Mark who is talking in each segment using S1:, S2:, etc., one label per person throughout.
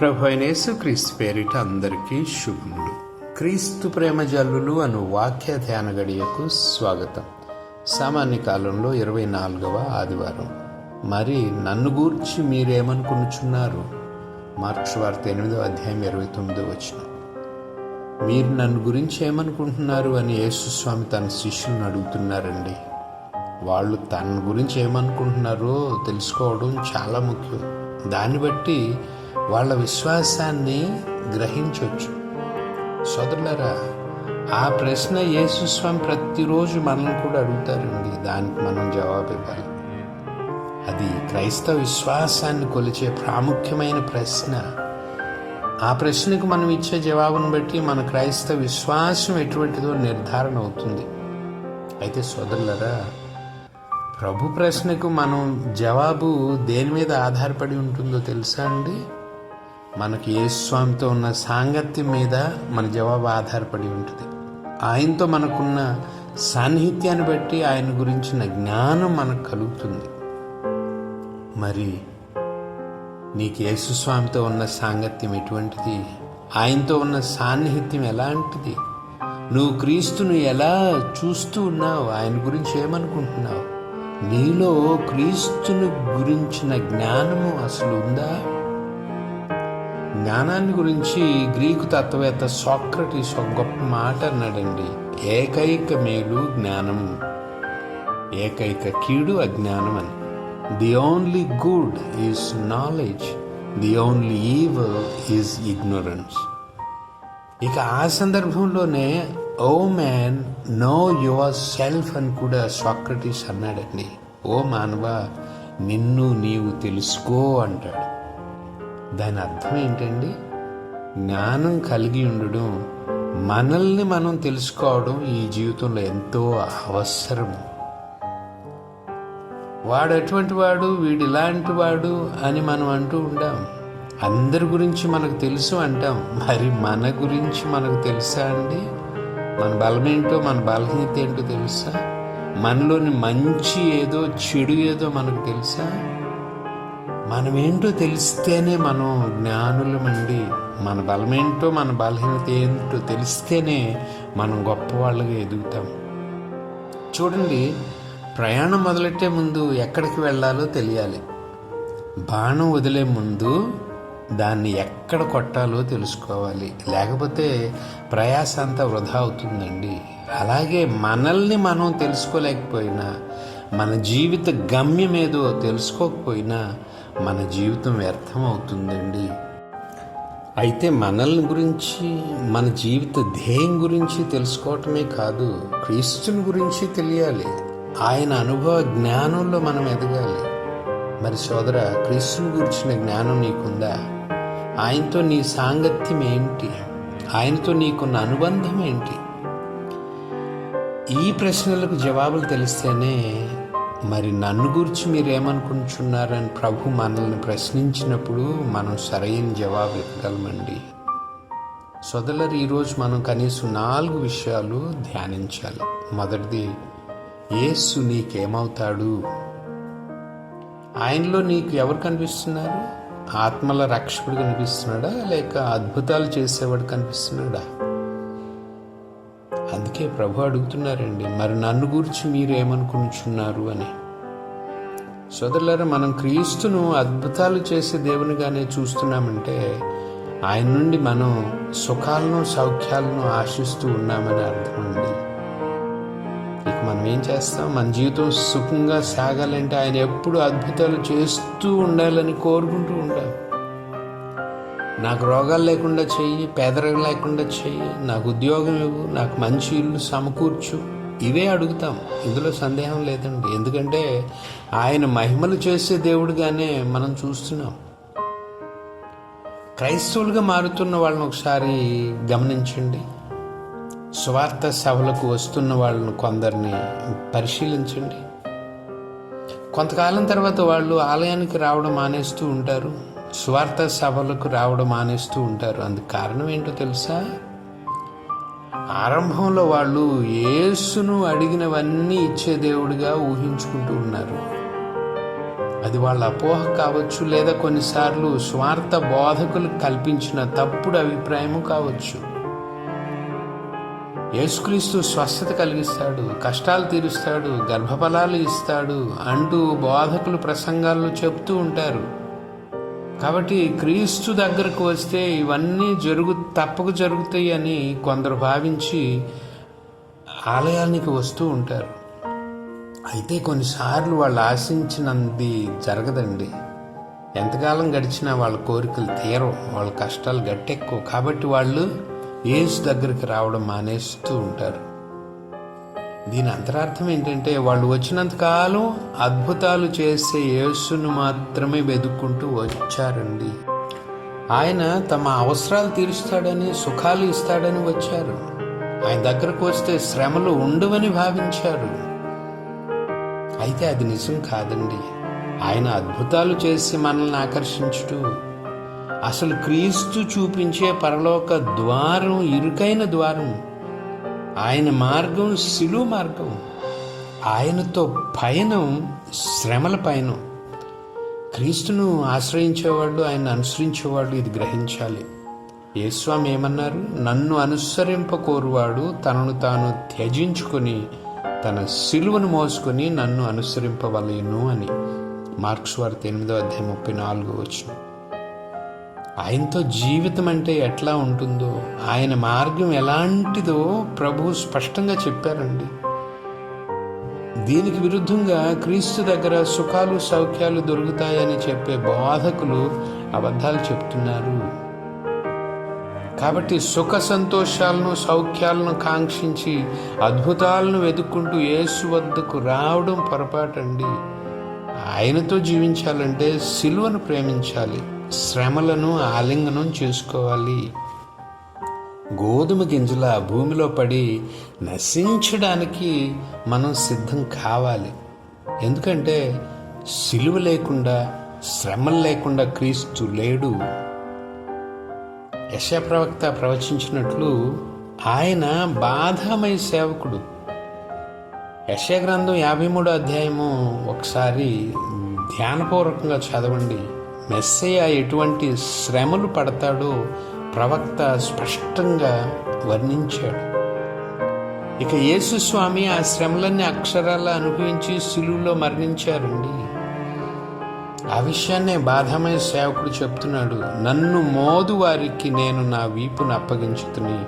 S1: ప్రభు అయిన యేసుక్రీస్తు పేరిట అందరికీ శుభములు. క్రీస్తు ప్రేమ జల్లులు అను వాక్య ధ్యాన గడియకు స్వాగతం. సామాన్య కాలంలో ఇరవై నాలుగవ ఆదివారం. మరి నన్ను గూర్చి మీరేమనుకునుచున్నారు? మార్క్స్ వార్త ఎనిమిదవ అధ్యాయం ఇరవై తొమ్మిదో వచ్చిన మీరు నన్ను గురించి ఏమనుకుంటున్నారు అని యేసుస్వామి తన శిష్యులను అడుగుతున్నారండి. వాళ్ళు తన గురించి ఏమనుకుంటున్నారో తెలుసుకోవడం చాలా ముఖ్యం. దాన్ని బట్టి వాళ్ళ విశ్వాసాన్ని గ్రహించవచ్చు సోదరులరా ఆ ప్రశ్న యేసుస్వామి ప్రతిరోజు మనల్ని కూడా అడుగుతారండి. దానికి మనం జవాబు ఇవ్వాలి. అది క్రైస్తవ విశ్వాసాన్ని కొలిచే ప్రాముఖ్యమైన ప్రశ్న. ఆ ప్రశ్నకు మనం ఇచ్చే జవాబును బట్టి మన క్రైస్తవ విశ్వాసం ఎటువంటిదో నిర్ధారణ అవుతుంది. అయితే సోదరులరా ప్రభు ప్రశ్నకు మనం జవాబు దేని మీద ఆధారపడి ఉంటుందో తెలుసా అండి? మనకి యేసుస్వామితో ఉన్న సాంగత్యం మీద మన జవాబు ఆధారపడి ఉంటుంది. ఆయనతో మనకున్న సాన్నిహిత్యాన్ని బట్టి ఆయన గురించిన జ్ఞానం మనకు కలుగుతుంది. మరి నీకు యేసుస్వామితో ఉన్న సాంగత్యం ఎటువంటిది? ఆయనతో ఉన్న సాన్నిహిత్యం ఎలాంటిది? నువ్వు క్రీస్తును ఎలా చూస్తూ ఉన్నావు? ఆయన గురించి ఏమనుకుంటున్నావు? నీలో క్రీస్తుని గురించిన జ్ఞానము అసలు ఉందా? జ్ఞానాన్ని గురించి గ్రీకు తత్వవేత్త సాక్రటీస్ ఒక గొప్ప మాట అన్నాడండి. ఏకైక మేలు జ్ఞానం. ఏకైక కీడు అజ్ఞానం అని. The only good is knowledge the only evil is ignorance ఇక ఆ సందర్భంలోనే O man know your self అని కూడా సాక్రటీస్ అన్నాడండి. ఓ మానవ నిన్ను నీవు తెలుసుకో అంటాడు. దాని అర్థం ఏంటండి? జ్ఞానం కలిగి ఉండడం మనల్ని మనం తెలుసుకోవడం ఈ జీవితంలో ఎంతో అవసరం. వాడు అటువంటి వాడు వీడు ఇలాంటి వాడు అని మనం అంటూ ఉంటాం అందరి గురించి మనకు తెలుసు అంటాం. మరి మన గురించి మనకు తెలుసా అండి? మన బలమేంటో మన బలహీనత ఏంటో తెలుసా? మనలోని మంచి ఏదో చెడు ఏదో మనకు తెలుసా? మనమేంటో తెలిస్తేనే మనం జ్ఞానులమండి. మన బలమేంటో మన బలహీనత ఏంటో తెలిస్తేనే మనం గొప్పవాళ్ళగా ఎదుగుతాం. చూడండి ప్రయాణం మొదలెట్టే ముందు ఎక్కడికి వెళ్ళాలో తెలియాలి. బాణం వదిలే ముందు దాన్ని ఎక్కడ కొట్టాలో తెలుసుకోవాలి. లేకపోతే ప్రయాస అంతా వృధా అవుతుందండి. అలాగే మనల్ని మనం తెలుసుకోలేకపోయినా మన జీవిత గమ్యం ఏదో తెలుసుకోకపోయినా మన జీవితం వ్యర్థం అవుతుందండి. అయితే మనల్ని గురించి మన జీవిత ధ్యేయం గురించి తెలుసుకోవటమే కాదు క్రీస్తుని గురించి తెలియాలి. ఆయన అనుభవ జ్ఞానంలో మనం ఎదగాలి. మరి సోదర క్రీస్తుని గురించిన జ్ఞానం నీకుందా? ఆయనతో నీ సాంగత్యం ఏంటి? ఆయనతో నీకున్న అనుబంధం ఏంటి? ఈ ప్రశ్నలకు జవాబులు తెలిస్తేనే మరి నన్ను గురించి మీరేమనుకుంటున్నారని ప్రభు మనల్ని ప్రశ్నించినప్పుడు మనం సరైన జవాబు ఇవ్వగలమండి. సొదలరు ఈరోజు మనం కనీసం నాలుగు విషయాలు ధ్యానించాలి. మొదటిది ఏసు నీకేమవుతాడు? ఆయనలో నీకు ఎవరు కనిపిస్తున్నారు? ఆత్మల రక్షకుడు కనిపిస్తున్నాడా? లేక అద్భుతాలు చేసేవాడు కనిపిస్తున్నాడా? అందుకే ప్రభు అడుగుతున్నారండి మరి నన్ను గురించి మీరు ఏమనుకుంటున్నారు? అని. సోదరులారా మనం క్రీస్తును అద్భుతాలు చేసే దేవునిగానే చూస్తున్నామంటే ఆయన నుండి మనం సుఖాలను సౌఖ్యాలను ఆశిస్తూ ఉన్నామని అర్థం అండి. ఇక మనం ఏం చేస్తాం? మన జీవితం సుఖంగా సాగాలంటే ఆయన ఎప్పుడు అద్భుతాలు చేస్తూ ఉండాలని కోరుకుంటూ ఉంటాం నాకు రోగాలు లేకుండా చెయ్యి పేదరికం లేకుండా చెయ్యి నాకు ఉద్యోగం ఇవ్వు నాకు మంచి ఇల్లు సమకూర్చు. ఇవే అడుగుతాం. ఇందులో సందేహం లేదండి. ఎందుకంటే ఆయన మహిమలు చేసే దేవుడుగానే మనం చూస్తున్నాం. క్రైస్తవులుగా మారుతున్న వాళ్ళని ఒకసారి గమనించండి. స్వార్థ సభలకు వస్తున్న వాళ్ళను కొందరిని పరిశీలించండి. కొంతకాలం తర్వాత వాళ్ళు ఆలయానికి రావడం మానేస్తూ ఉంటారు. స్వార్థ సభలకు రావడం మానేస్తూ ఉంటారు. అందుకు కారణం ఏంటో తెలుసా? ఆరంభంలో వాళ్ళు యేసును అడిగినవన్నీ ఇచ్చే దేవుడిగా ఊహించుకుంటూ ఉన్నారు. అది వాళ్ళ అపోహ కావచ్చు లేదా కొన్నిసార్లు స్వార్థ బోధకులు కల్పించిన తప్పుడు అభిప్రాయము కావచ్చు. యేసుక్రీస్తు స్వస్థత కలిగిస్తాడు కష్టాలు తీరుస్తాడు గర్భఫలాలు ఇస్తాడు అంటూ బోధకులు ప్రసంగాల్లో చెప్తూ ఉంటారు. కాబట్టి క్రీస్తు దగ్గరకు వస్తే ఇవన్నీ జరుగు తప్పక జరుగుతాయి అని కొందరు భావించి ఆలయానికి వస్తూ ఉంటారు. అయితే కొన్నిసార్లు వాళ్ళు ఆశించినది జరగదండి. ఎంతకాలం గడిచినా వాళ్ళ కోరికలు తీరవు వాళ్ళ కష్టాలు గట్టెక్కువ. కాబట్టి వాళ్ళు ఏసు దగ్గరికి రావడం మానేస్తూ ఉంటారు. దీని అంతరార్థం ఏంటంటే వాళ్ళు వచ్చినంత కాలం అద్భుతాలు చేసే యేసును మాత్రమే వెతుక్కుంటూ వచ్చారండి. ఆయన తమ అవసరాలు తీరుస్తాడని సుఖాలు ఇస్తాడని వచ్చారు. ఆయన దగ్గరకు వస్తే శ్రమలు ఉండవని భావించారు. అయితే అది నిజం కాదండి. ఆయన అద్భుతాలు చేసి మనల్ని ఆకర్షించుటూ అసలు క్రీస్తు చూపించే పరలోక ద్వారం ఇరుకైన ద్వారం ఆయన మార్గం సిలువ మార్గం. ఆయనతో పయనం శ్రమల పయనం. క్రీస్తును ఆశ్రయించేవాళ్ళు ఆయన అనుసరించేవాళ్ళు ఇది గ్రహించాలి. యేస్వామి ఏమన్నారు? నన్ను అనుసరింపకోరువాడు తనను తాను త్యజించుకొని తన సిలువను మోసుకొని నన్ను అనుసరింపవలేను అని. మార్క్స్ వార్త ఎనిమిదో అధ్యాయం ముప్పై నాలుగు వచ్చిన ఆయనతో జీవితం అంటే ఎట్లా ఉంటుందో ఆయన మార్గం ఎలాంటిదో ప్రభు స్పష్టంగా చెప్పారండి. దీనికి విరుద్ధంగా క్రీస్తు దగ్గర సుఖాలు సౌఖ్యాలు దొరుకుతాయని చెప్పే బోధకులు అబద్ధాలు చెప్తున్నారు. కాబట్టి సుఖ సంతోషాలను సౌఖ్యాలను కాంక్షించి అద్భుతాలను వెతుక్కుంటూ యేసు వద్దకు రావడం పొరపాటండి. ఆయనతో జీవించాలంటే సిలువను ప్రేమించాలి. శ్రమలను ఆలింగనం చేసుకోవాలి. గోధుమ గింజల భూమిలో పడి నశించడానికి మనం సిద్ధం కావాలి. ఎందుకంటే సిలువ లేకుండా శ్రమలు లేకుండా క్రీస్తు లేడు. యశప్రవక్త ప్రవచించినట్లు ఆయన బాధామయ సేవకుడు. యశగ్రంథం యాభై మూడో అధ్యాయము ఒకసారి ధ్యానపూర్వకంగా చదవండి. మెస్సయ్య ఎటువంటి శ్రమలు పడతాడో ప్రవక్త స్పష్టంగా వర్ణించాడు. ఇక యేసుస్వామి ఆ శ్రమలన్నీ అక్షరాల అనుభవించి సులువులో మరణించారండి. ఆ విషయాన్నే బాధమైన సేవకుడు చెప్తున్నాడు నన్ను మోదు వారికి నేను నా వీపును అప్పగించుతుని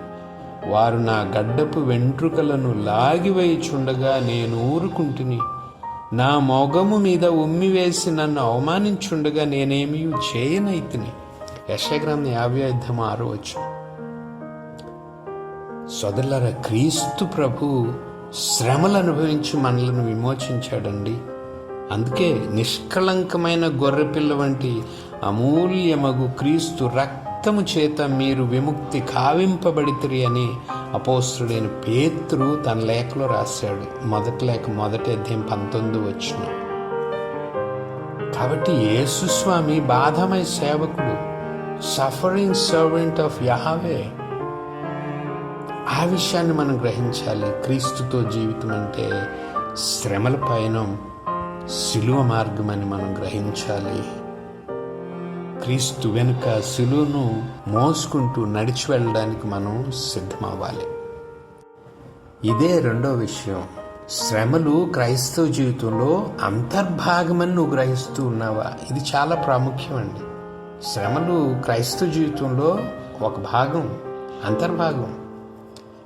S1: వారు నా గడ్డపు వెంట్రుకలను లాగివేయుచుండగా నేను ఊరుకుంటుని నా మోగము మీద ఉమ్మివేసి నన్ను అవమానించుండగా నేనేమీ చేయనైతిని. యశగ్రంథం యాభై అర్థం ఆరు వచ్చు సొదలర క్రీస్తు ప్రభు శ్రమలు అనుభవించి మనలను విమోచించాడండి. అందుకే నిష్కళంకమైన గొర్రెపిల్ల వంటి అమూల్యమగు క్రీస్తు రక్తము చేత మీరు విముక్తి కావింపబడితిరి అని అపోస్తుడైన పేతురు తన లేఖలో రాశాడు. మొదటి లేఖ మొదటి అధ్యాయం పంతొమ్మిది వచ్చిన కాబట్టి యేసుస్వామి బాధమై సేవకుడు సఫరింగ్ సర్వెంట్ ఆఫ్ యహావే ఆ విషయాన్ని మనం గ్రహించాలి. క్రీస్తుతో జీవితం అంటే శ్రమల పయనం శిలువ మార్గం అని మనం గ్రహించాలి. క్రీస్తు వెనుక శిలువను మోసుకుంటూ నడిచి వెళ్ళడానికి మనం సిద్ధమవ్వాలి. ఇదే రెండో విషయం. శ్రమలు క్రైస్తవ జీవితంలో అంతర్భాగమని నువ్వు గ్రహిస్తూ ఉన్నావా? ఇది చాలా ప్రాముఖ్యం అండి శ్రమలు క్రైస్తవ జీవితంలో ఒక భాగం అంతర్భాగం.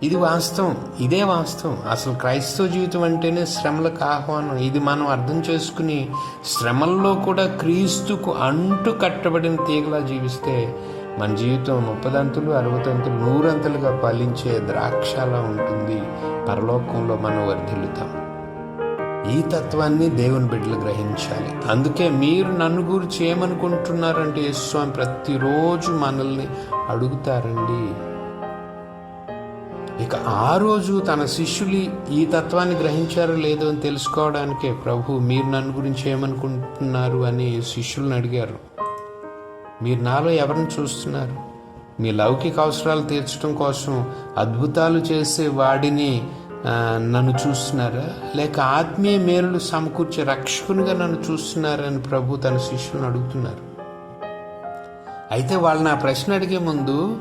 S1: ఇది వాస్తవం. ఇదే వాస్తవం. అసలు క్రైస్తవ జీవితం అంటేనే శ్రమలకు ఆహ్వానం. ఇది మనం అర్థం చేసుకుని శ్రమల్లో కూడా క్రీస్తుకు అంటు కట్టబడిన తీగలా జీవిస్తే మన జీవితం ముప్పదంతులు అరవదంతులు నూరంతులుగా ఫలించే ద్రాక్షలా ఉంటుంది. పరలోకంలో మనం వర్ధిల్లుతాం. ఈ తత్వాన్ని దేవుని బిడ్డలు గ్రహించాలి. అందుకే మీరు నన్ను గురించి ఏమనుకుంటున్నారంటే యేస్వామి ప్రతిరోజు మనల్ని అడుగుతారండి. ఇక ఆ రోజు తన శిష్యులు ఈ తత్వాన్ని గ్రహించారో లేదో అని తెలుసుకోవడానికే ప్రభు మీరు నన్ను గురించి ఏమనుకుంటున్నారు అని శిష్యులను అడిగారు. మీరు నాలో ఎవరిని చూస్తున్నారు? మీ లౌకిక అవసరాలు తీర్చడం కోసం అద్భుతాలు చేసే వాడిని నన్ను చూస్తున్నారా? లేక ఆత్మీయ మేలులు సమకూర్చే రక్షకునిగా నన్ను చూస్తున్నారని ప్రభు తన శిష్యులను అడుగుతున్నారు. అయితే వాళ్ళు నా ప్రశ్న అడిగే ముందు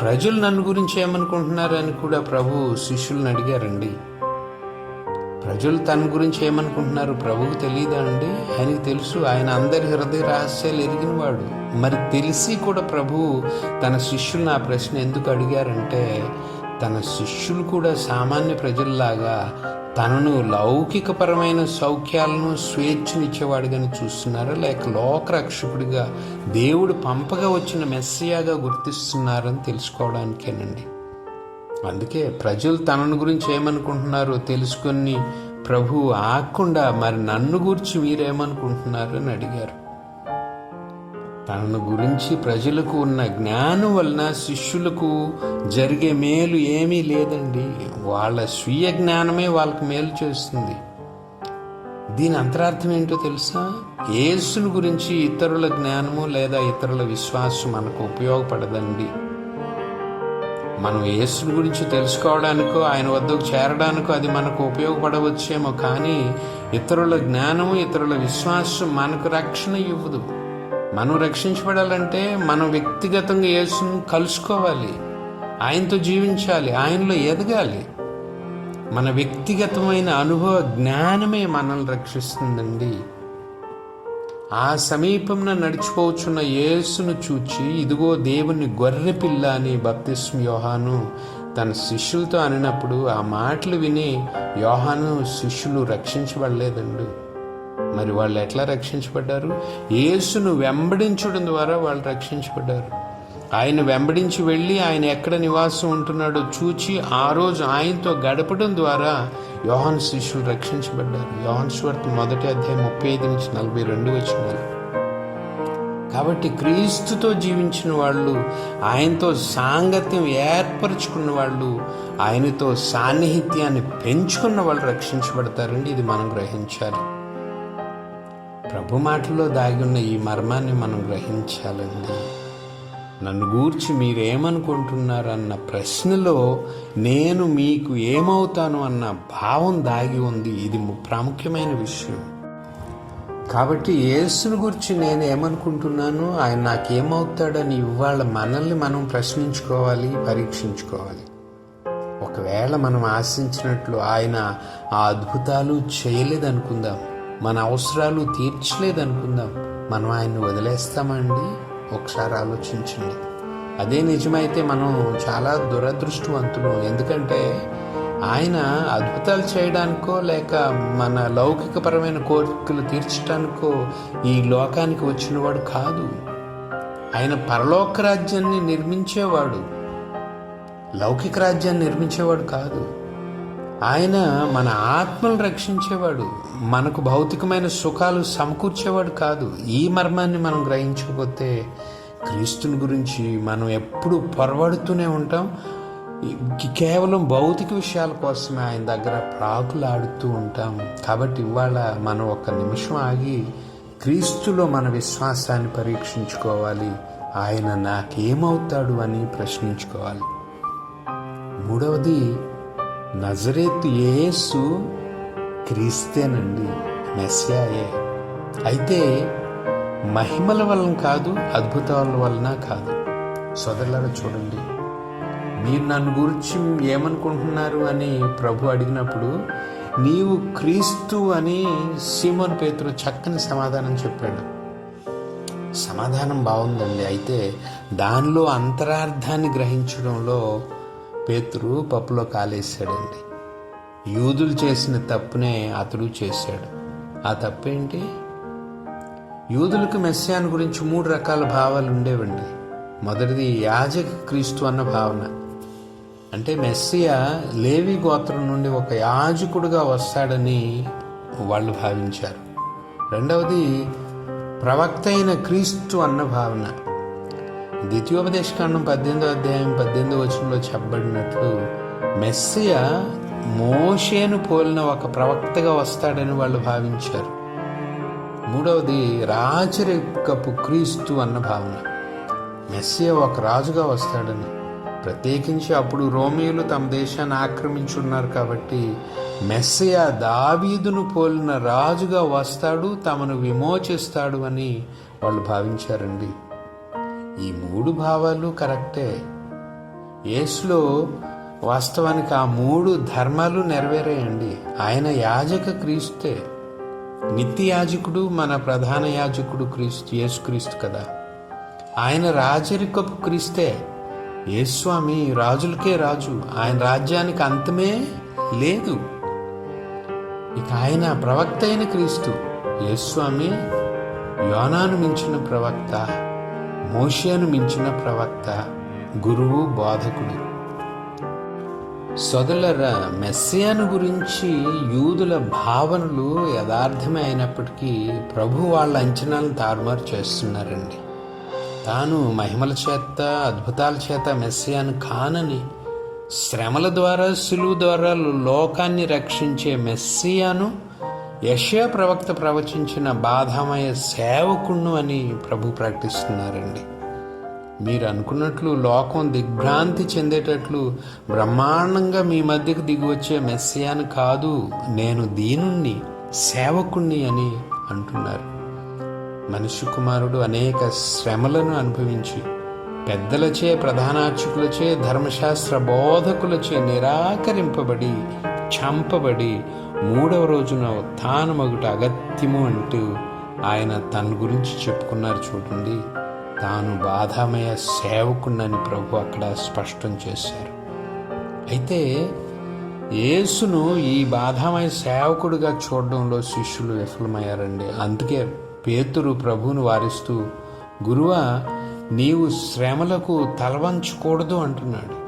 S1: ప్రజలు నన్ను గురించి ఏమనుకుంటున్నారు అని కూడా ప్రభు శిష్యులను అడిగారండి. ప్రజలు తన గురించి ఏమనుకుంటున్నారు ప్రభువు తెలియదా అండి? ఆయనకి తెలుసు ఆయన అందరి హృదయ రహస్యాలు ఎరిగినవాడు మరి తెలిసి కూడా ప్రభువు తన శిష్యులను ఆ ప్రశ్న ఎందుకు అడిగారంటే తన శిష్యులు కూడా సామాన్య ప్రజల్లాగా తనను లౌకికపరమైన సౌఖ్యాలను స్వేచ్ఛనిచ్చేవాడిగాని చూస్తున్నారా? లేక లోకరక్షకుడిగా దేవుడు పంపగా వచ్చిన మెస్సయాగా గుర్తిస్తున్నారని తెలుసుకోవడానికేనండి. అందుకే ప్రజలు తనను గురించి ఏమనుకుంటున్నారో తెలుసుకొని ప్రభు ఆకుండా మరి నన్ను గురించి మీరేమనుకుంటున్నారు అని అడిగారు. తనను గురించి ప్రజలకు ఉన్న జ్ఞానం వలన శిష్యులకు జరిగే మేలు ఏమీ లేదండి. వాళ్ళ స్వీయ జ్ఞానమే వాళ్ళకి మేలు చేస్తుంది. దీని అంతరార్థం ఏంటో తెలుసా? యేసుని గురించి ఇతరుల జ్ఞానము లేదా ఇతరుల విశ్వాసం మనకు ఉపయోగపడదండి. మనం యేసుని గురించి తెలుసుకోవడానికో ఆయన వద్దకు చేరడానికో అది మనకు ఉపయోగపడవచ్చేమో కానీ ఇతరుల జ్ఞానము ఇతరుల విశ్వాసం మనకు రక్షణ ఇవ్వదు. మనం రక్షించబడాలంటే మనం వ్యక్తిగతంగా యేసును కలుసుకోవాలి. ఆయనతో జీవించాలి. ఆయనలో ఎదగాలి. మన వ్యక్తిగతమైన అనుభవ జ్ఞానమే మనల్ని రక్షిస్తుందండి. ఆ సమీపంన నడిచిపోవచ్చున్న యేసును చూచి ఇదిగో దేవుని గొర్రె పిల్ల అని బప్తిస్మ యోహాను తన శిష్యులతో అనినప్పుడు ఆ మాటలు విని యోహాను శిష్యులు రక్షించబడలేదండి. మరి వాళ్ళు ఎట్లా రక్షించబడ్డారు? యేసును వెంబడించడం ద్వారా వాళ్ళు రక్షించబడ్డారు. ఆయన వెంబడించి వెళ్ళి ఆయన ఎక్కడ నివాసం ఉంటున్నాడో చూచి ఆ రోజు ఆయనతో గడపడం ద్వారా యోహన్ శిష్యులు రక్షించబడ్డారు. యోహన్ స్వర్త్ మొదటి అధ్యాయం ముప్పై ఐదు నుంచి నలభై రెండు వచ్చినారు కాబట్టి క్రీస్తుతో జీవించిన వాళ్ళు ఆయనతో సాంగత్యం ఏర్పరచుకున్న వాళ్ళు ఆయనతో సాన్నిహిత్యాన్ని పెంచుకున్న వాళ్ళు రక్షించబడతారండి. ఇది మనం గ్రహించాలి. ప్రభు మాటల్లో దాగి ఉన్న ఈ మర్మాన్ని మనం గ్రహించాలండి. నన్ను గూర్చి మీరేమనుకుంటున్నారన్న ప్రశ్నలో నేను మీకు ఏమవుతాను అన్న భావం దాగి ఉంది. ఇది ప్రాముఖ్యమైన విషయం. కాబట్టి యేసుని గురించి నేను ఏమనుకుంటున్నాను ఆయన నాకేమవుతాడని ఇవాళ మనల్ని మనం ప్రశ్నించుకోవాలి పరీక్షించుకోవాలి. ఒకవేళ మనం ఆశించినట్లు ఆయన ఆ అద్భుతాలు చేయలేదనుకుందాం. మన అవసరాలు తీర్చలేదనుకుందాం. మనం ఆయన్ని వదిలేస్తామండి? ఒకసారి ఆలోచించండి. అదే నిజమైతే మనం చాలా దురదృష్టవంతులు. ఎందుకంటే ఆయన అద్భుతాలు చేయడానికో లేక మన లౌకికపరమైన కోరికలు తీర్చడానికో ఈ లోకానికి వచ్చినవాడు కాదు. ఆయన పరలోక రాజ్యాన్ని నిర్మించేవాడు. లౌకిక రాజ్యాన్ని నిర్మించేవాడు కాదు. ఆయన మన ఆత్మను రక్షించేవాడు మనకు భౌతికమైన సుఖాలు సమకూర్చేవాడు కాదు. ఈ మర్మాన్ని మనం గ్రహించకపోతే క్రీస్తుని గురించి మనం ఎప్పుడు పొరబడుతూనే ఉంటాం. కేవలం భౌతిక విషయాల కోసమే ఆయన దగ్గర ప్రాకులాడుతూ ఉంటాం. కాబట్టి ఇవాళ మనం ఒక నిమిషం ఆగి క్రీస్తులో మన విశ్వాసాన్ని పరీక్షించుకోవాలి. ఆయన నాకేమవుతాడు అని ప్రశ్నించుకోవాలి. మూడవది నజరేత్ యేసు క్రీస్తేనండి మెస్యాయే అయితే మహిమల వలన కాదు అద్భుతాల వలన కాదు. సోదరులారా చూడండి. మీరు నన్ను గురించి ఏమనుకుంటున్నారు అని ప్రభు అడిగినప్పుడు నీవు క్రీస్తు అని సీమోన్ పేతురు చక్కని సమాధానం చెప్పాడు. సమాధానం బాగుందండి. అయితే దానిలో అంతరార్థాన్ని గ్రహించడంలో పేతురు పప్పులో కాలేశాడండి. యూదులు చేసిన తప్పునే అతడు చేశాడు. ఆ తప్పేంటి? యూదులకు మెస్సియాన్ గురించి మూడు రకాల భావాలు ఉండేవండి. మొదటిది యాజక క్రీస్తు అన్న భావన. అంటే మెస్సియా లేవి గోత్రం నుండి ఒక యాజకుడుగా వస్తాడని వాళ్ళు భావించారు. రెండవది ప్రవక్త అయిన క్రీస్తు అన్న భావన. ద్వితీయోపదేశకాండం పద్దెనిమిదో అధ్యాయం పద్దెనిమిదో వచనంలో చెప్పబడినట్లు మెస్సియ మోషేను పోలిన ఒక ప్రవక్తగా వస్తాడని వాళ్ళు భావించారు. మూడవది రాచరికపు క్రీస్తు అన్న భావన. మెస్సియ ఒక రాజుగా వస్తాడని. ప్రత్యేకించి అప్పుడు రోమియోలు తమ దేశాన్ని ఆక్రమించున్నారు కాబట్టి మెస్సయ దావీదును పోలిన రాజుగా వస్తాడు తమను విమోచిస్తాడు అని వాళ్ళు భావించారండి. ఈ మూడు భావాలు కరెక్టే. యేసులో వాస్తవానికి ఆ మూడు ధర్మాలు నెరవేరాయండి. ఆయన యాజక క్రీస్తే. నిత్య యాజకుడు మన ప్రధాన యాజకుడు క్రీస్తు యేసుక్రీస్తు కదా. ఆయన రాజరికపు క్రీస్తే. యేస్వామి రాజులకే రాజు. ఆయన రాజ్యానికి అంతమే లేదు. ఇక ఆయన ప్రవక్త అయిన క్రీస్తు. యేస్వామి యోనాను మించిన ప్రవక్త. మోషేను మించిన ప్రవక్త గురువు బోధకుడు. సొదలర మెస్సియాను గురించి యూదుల భావనలు యథార్థమే అయినప్పటికీ ప్రభు వాళ్ళ అంచనాలను తారుమారు చేస్తున్నారండి. తాను మహిమల చేత అద్భుతాల చేత మెస్సియాను కానని శ్రమల ద్వారా సులువు ద్వారా లోకాన్ని రక్షించే మెస్సియాను యశయ ప్రవక్త ప్రవచించిన బాధామయ సేవకుణ్ణు అని ప్రభు ప్రకటిస్తున్నారండి మీరు అనుకున్నట్లు లోకం దిగ్భ్రాంతి చెందేటట్లు బ్రహ్మాండంగా మీ మధ్యకు దిగివచ్చే మెస్సియాను కాదు నేను దీనుణ్ణి సేవకుణ్ణి అని అంటున్నారు. మనుష్య కుమారుడు అనేక శ్రమలను అనుభవించి పెద్దలచే ప్రధానార్చకులచే ధర్మశాస్త్ర బోధకులచే నిరాకరింపబడి చంపబడి మూడవ రోజున తాను అగత్యము అంటూ ఆయన తన గురించి చెప్పుకున్నారు చూడండి. తాను బాధామయ సేవకున్నని ప్రభు అక్కడ స్పష్టం చేశారు. అయితే యేసును ఈ బాధామయ సేవకుడిగా చూడడంలో శిష్యులు విఫలమయ్యారండి. అందుకే పేతురు ప్రభువును వారిస్తూ గురువ నీవు శ్రమలకు తలవంచకూడదు అంటున్నాడు.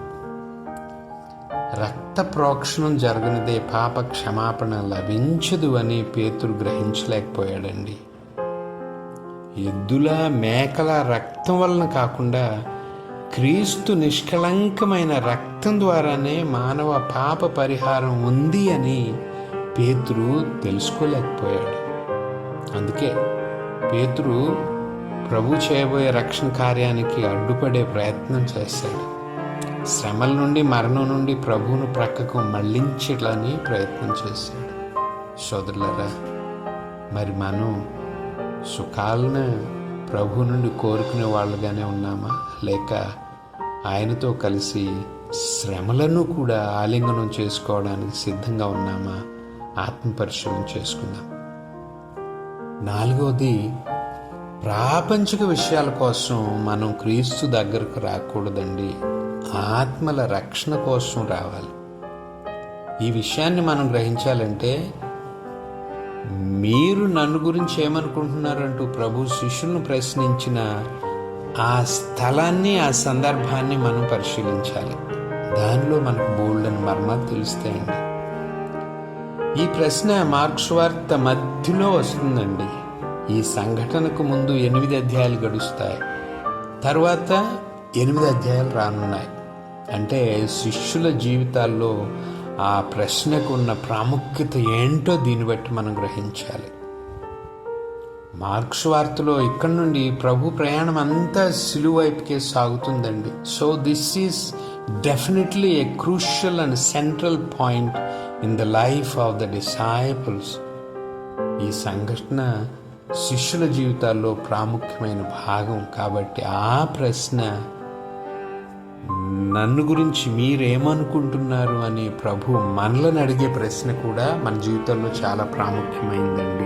S1: ప్రోక్షణం జరగనిదే పాప క్షమాపణ లభించదు అని పేతురు గ్రహించలేకపోయాడండి. ఎద్దుల మేకల రక్తం వలన కాకుండా క్రీస్తు నిష్కళంకమైన రక్తం ద్వారానే మానవ పాప పరిహారం ఉంది అని పేతురు తెలుసుకోలేకపోయాడు. అందుకే పేతురు ప్రభు చేయబోయే రక్షణ కార్యానికి అడ్డుపడే ప్రయత్నం చేశాడు. శ్రమల నుండి మరణం నుండి ప్రభువును ప్రక్కకు మళ్ళించడానికి ప్రయత్నం చేశాడు. సోదరులరా మరి మనం సుఖాలను ప్రభు నుండి కోరుకునే వాళ్ళుగానే ఉన్నామా? లేక ఆయనతో కలిసి శ్రమలను కూడా ఆలింగనం చేసుకోవడానికి సిద్ధంగా ఉన్నామా? ఆత్మపరిశ్రమం చేసుకుందాం. నాలుగవది ప్రాపంచిక విషయాల కోసం మనం క్రీస్తు దగ్గరకు రాకూడదండి. ఆత్మల రక్షణ కోసం రావాలి. ఈ విషయాన్ని మనం గ్రహించాలంటే మీరు నన్ను గురించి ఏమనుకుంటున్నారంటూ ప్రభు శిష్యులను ప్రశ్నించిన ఆ స్థలాన్ని ఆ సందర్భాన్ని మనం పరిశీలించాలి. దానిలో మనకు బోల్డని మర్మాలు తెలుస్తాయండి. ఈ ప్రశ్న మార్క్స్ వార్త మధ్యలో వస్తుందండి. ఈ సంఘటనకు ముందు ఎనిమిది అధ్యాయాలు గడుస్తాయి. తర్వాత ఎనిమిది అధ్యాయాలు రానున్నాయి. అంటే శిష్యుల జీవితాల్లో ఆ ప్రశ్నకు ఉన్న ప్రాముఖ్యత ఏంటో దీన్ని బట్టి మనం గ్రహించాలి. మార్క్స్ వార్తలో ఇక్కడ నుండి ప్రభు ప్రయాణం అంతా సిలువైపుకే సాగుతుందండి. So this is definitely a crucial and central point in the life of the disciples. ఈ సంఘటన శిష్యుల జీవితాల్లో ప్రాముఖ్యమైన భాగం కాబట్టి ఆ ప్రశ్న నన్ను గురించి మీరేమనుకుంటున్నారు అని ప్రభు మనలను అడిగే ప్రశ్న కూడా మన జీవితంలో చాలా ప్రాముఖ్యమైందండి.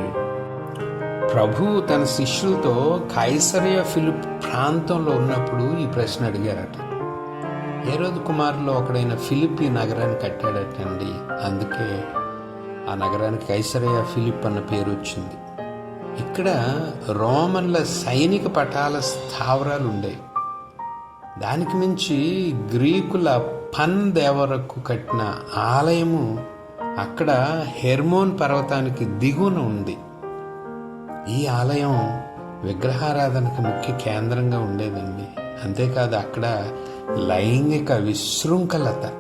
S1: ప్రభు తన శిష్యులతో కైసరియా ఫిలిప్ ప్రాంతంలో ఉన్నప్పుడు ఈ ప్రశ్న అడిగారట. ఏ రోజు కుమారులో ఒకడైన ఫిలిప్ ఈ నగరాన్ని కట్టాడటండి. అందుకే ఆ నగరానికి కైసరయ ఫిలిప్ అన్న పేరు వచ్చింది. ఇక్కడ రోమన్ల సైనిక పటాల స్థావరాలు ఉండేవి. దానికి మించి గ్రీకుల పన్ దేవరకు కట్టిన ఆలయము అక్కడ హెర్మోన్ పర్వతానికి దిగువన ఉంది. ఈ ఆలయం విగ్రహారాధనకు ముఖ్య కేంద్రంగా ఉండేదండి. అంతేకాదు అక్కడ లైంగిక విశృంఖలత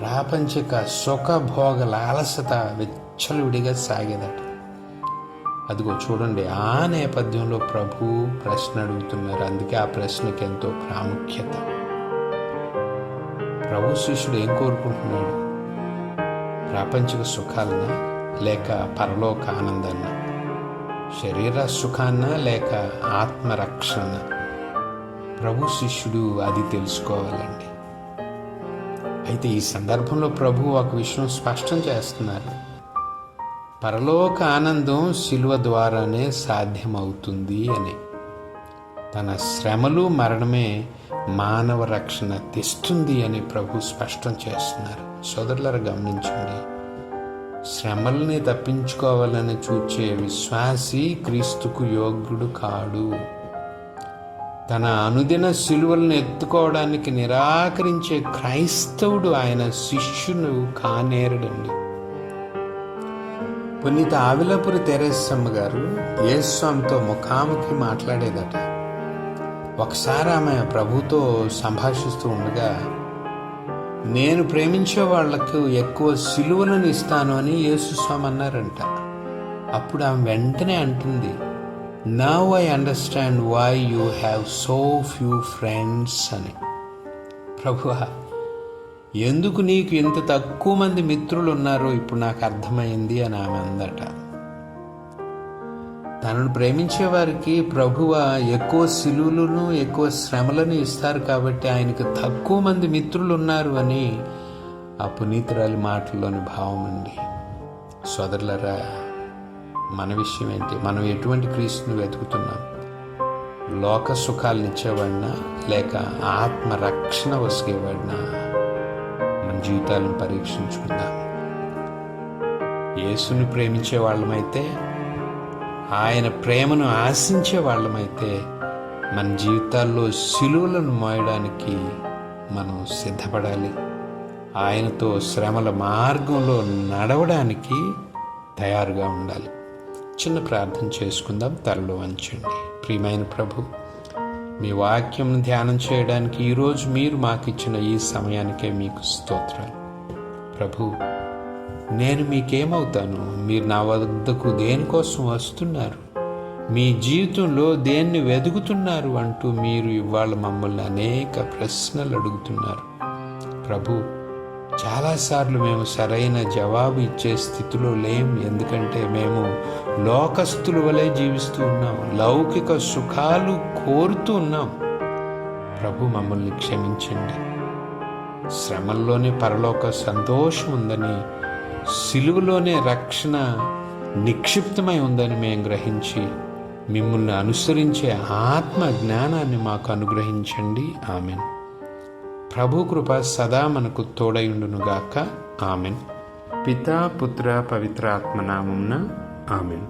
S1: ప్రాపంచిక సుఖభోగ లాలసత విచ్చలవిడిగా సాగేదట. అదిగో చూడండి ఆ నేపథ్యంలో ప్రభు ప్రశ్న అడుగుతున్నారు. అందుకే ఆ ప్రశ్నకి ఎంతో ప్రాముఖ్యత. ప్రభు శిష్యుడు ఏం కోరుకుంటున్నాడు? ప్రాపంచిక సుఖాలన? లేక పరలోక ఆనందాన్న శరీర సుఖాన్న లేక ఆత్మరక్షణ? ప్రభు శిష్యుడు అది తెలుసుకోవాలండి. అయితే ఈ సందర్భంలో ప్రభు ఒక విషయం స్పష్టం చేస్తున్నారు. పరలోక ఆనందం శిలువ ద్వారానే సాధ్యమవుతుంది అని. తన శ్రమలు మరణమే మానవ రక్షణ తెస్తుంది అని ప్రభు స్పష్టం చేస్తున్నారు. సోదరులరు గమనించండి. శ్రమల్ని తప్పించుకోవాలని చూచే విశ్వాసి క్రీస్తుకు యోగ్యుడు కాడు. తన అనుదిన శిలువలను ఎత్తుకోవడానికి నిరాకరించే క్రైస్తవుడు ఆయన శిష్యును కానేరడండి. పునీత ఆవిలపురి తెరేసమ్మ గారు యేస్వామితో ముఖాముఖి మాట్లాడేదట. ఒకసారి ఆమె ప్రభుతో సంభాషిస్తూ ఉండగా నేను ప్రేమించే వాళ్ళకు ఎక్కువ సిలువలను ఇస్తాను అని యేసుస్వామి అన్నారంట. అప్పుడు ఆమె వెంటనే అంటుంది now I understand why you have so few friends అని. ప్రభువా ఎందుకు నీకు ఇంత తక్కువ మంది మిత్రులు ఉన్నారో ఇప్పుడు నాకు అర్థమైంది అని ఆమె అందట. తనను ప్రేమించే వారికి ప్రభువ ఎక్కువ సిలువులను ఎక్కువ శ్రమలను ఇస్తారు కాబట్టి ఆయనకు తక్కువ మంది మిత్రులు ఉన్నారు అని ఆ పునీతురాలి మాటల్లోని భావం అండి సోదరులరా మన విషయం ఏంటి? మనం ఎటువంటి క్రీస్తుని వెతుకుతున్నాం? లోక సుఖాలను ఇచ్చేవాడినా లేక ఆత్మ రక్షణ వసిగేవాడినా జీవితాలను పరీక్షించుకుందాం. యేసుని ప్రేమించే వాళ్ళమైతే ఆయన ప్రేమను ఆశించే వాళ్ళమైతే మన జీవితాల్లో సిలువలను మోయడానికి మనం సిద్ధపడాలి. ఆయనతో శ్రమల మార్గంలో నడవడానికి తయారుగా ఉండాలి. చిన్న ప్రార్థన చేసుకుందాం తరలో వంచండి. ప్రియమైన ప్రభు మీ వాక్యం ధ్యానం చేయడానికి ఈరోజు మీరు మాకు ఇచ్చిన ఈ సమయానికే మీకు స్తోత్రాలు. ప్రభు నేను మీకేమవుతాను? మీరు నా వద్దకు దేనికోసం వస్తున్నారు? మీ జీవితంలో దేన్ని వెతుకుతున్నారు అంటూ మీరు ఇవాళ మమ్మల్ని అనేక ప్రశ్నలు అడుగుతున్నారు. ప్రభు చాలాసార్లు మేము సరైన జవాబు ఇచ్చే స్థితిలో లేం. ఎందుకంటే మేము లోకస్తుల వలె జీవిస్తూ ఉన్నాం. లౌకిక సుఖాలు కోరుతూ ఉన్నాం. ప్రభు మమ్మల్ని క్షమించండి. శ్రమల్లోనే పరలోక సంతోషం ఉందని సిలువలోనే రక్షణ నిక్షిప్తమై ఉందని మేము గ్రహించి మిమ్మల్ని అనుసరించే ఆత్మ జ్ఞానాన్ని మాకు అనుగ్రహించండి. ఆమెను. ప్రభు కృప సదా మనకు తోడయుండునుగాక. ఆమెన్. పితా పుత్ర పవిత్ర ఆమెన్.